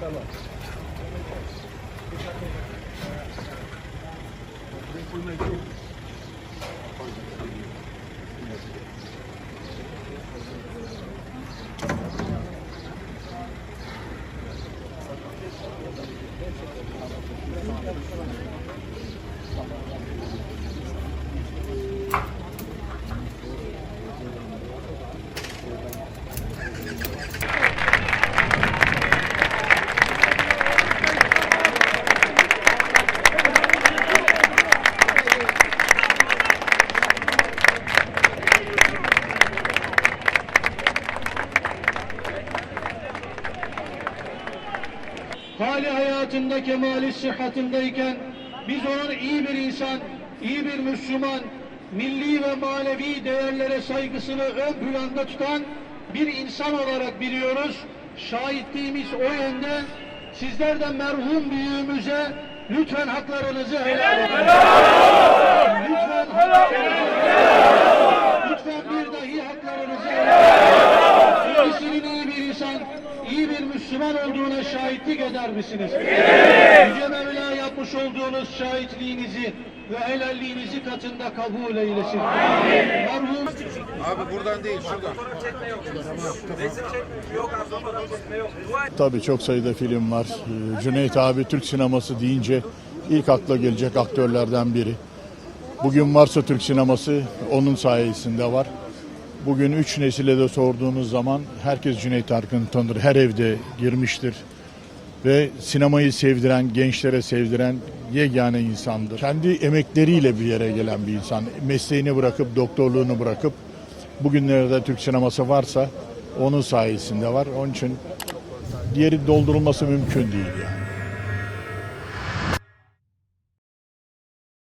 Tamam. Hali hayatında kemali sıhhatindeyken biz onun iyi bir insan, iyi bir Müslüman, milli ve manevi değerlere saygısını ön planda tutan bir insan olarak biliyoruz. Şahitliğimiz o yönde. Sizler de merhum büyüğümüze lütfen haklarınızı helal edin. Lütfen haklarınızı Lütfen bir dahi haklarınızı helal edin. Kendisinin iyi bir insan, iyi bir Müslüman olduğuna şahitlik eder misiniz? Yüce Mevla yapmış olduğunuz şahitliğinizi ve helalliğinizi katında kabul eylesin. Merhum Abi buradan değil şuradan. Tabii çok sayıda film var. Ee, Cüneyt abi Türk sineması deyince ilk akla gelecek aktörlerden biri. Bugün varsa Türk sineması onun sayesinde var. Bugün üç nesile de sorduğunuz zaman herkes Cüneyt Arkın'ı tanır. Her evde girmiştir. Ve sinemayı sevdiren, gençlere sevdiren yegane insandır. Kendi emekleriyle bir yere gelen bir insan. Mesleğini bırakıp, doktorluğunu bırakıp bugünlerde Türk sineması varsa onun sayesinde var. Onun için diğeri doldurulması mümkün değil yani.